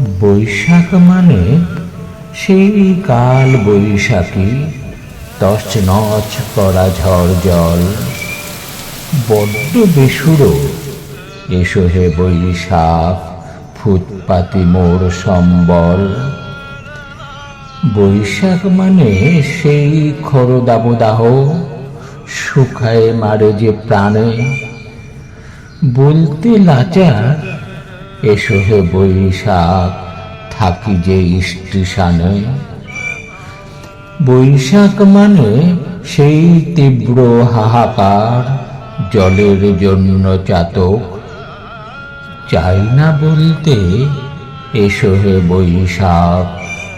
বৈশাখ মানে সেই কাল বৈশাখী তছ নচ করা ঝড় জল। বড্ড বেসুরো, এসো হে বৈশাখ, ফুটপাতি মোর সম্বল। বৈশাখ মানে সেই খর দাবদাহ শুকায় মারে যে প্রাণে। বলতে লাচার এসো হে বৈশাখ, থাকি যে স্টেশনে বৈশাখ মানে সেই তীব্র হাহাকার, জলের জন্য চাতক। চাই না বলতে, এসো হে বৈশাখ,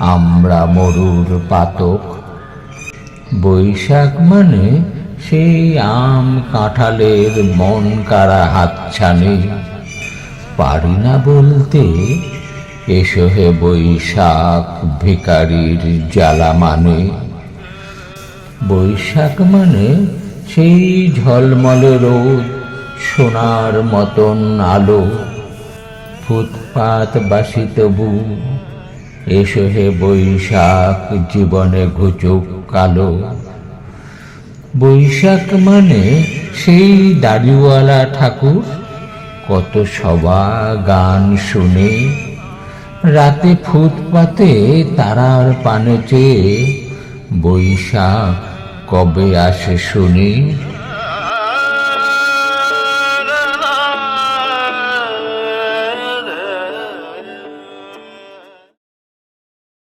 আমরা মরুর পাতক। বৈশাখ মানে সেই আম কাঁঠালের মন কারা হাতছানি। পারি না বলতে? এসো হে বৈশাখ ভিকারির জ্বালা মানে। বৈশাখ মানে সেই ঝলমলে রোদ, সোনার মতন আলো। ফুটপাত বাসি তবু, এসো হে বৈশাখ জীবনে ঘুচুক কালো। বৈশাখ মানে সেই দাড়িওয়ালা ঠাকুর কত সবা গান শুনে। রাতে ফুটপাতে তারার পানে চেয়ে বৈশাখ কবে আসে শুনি।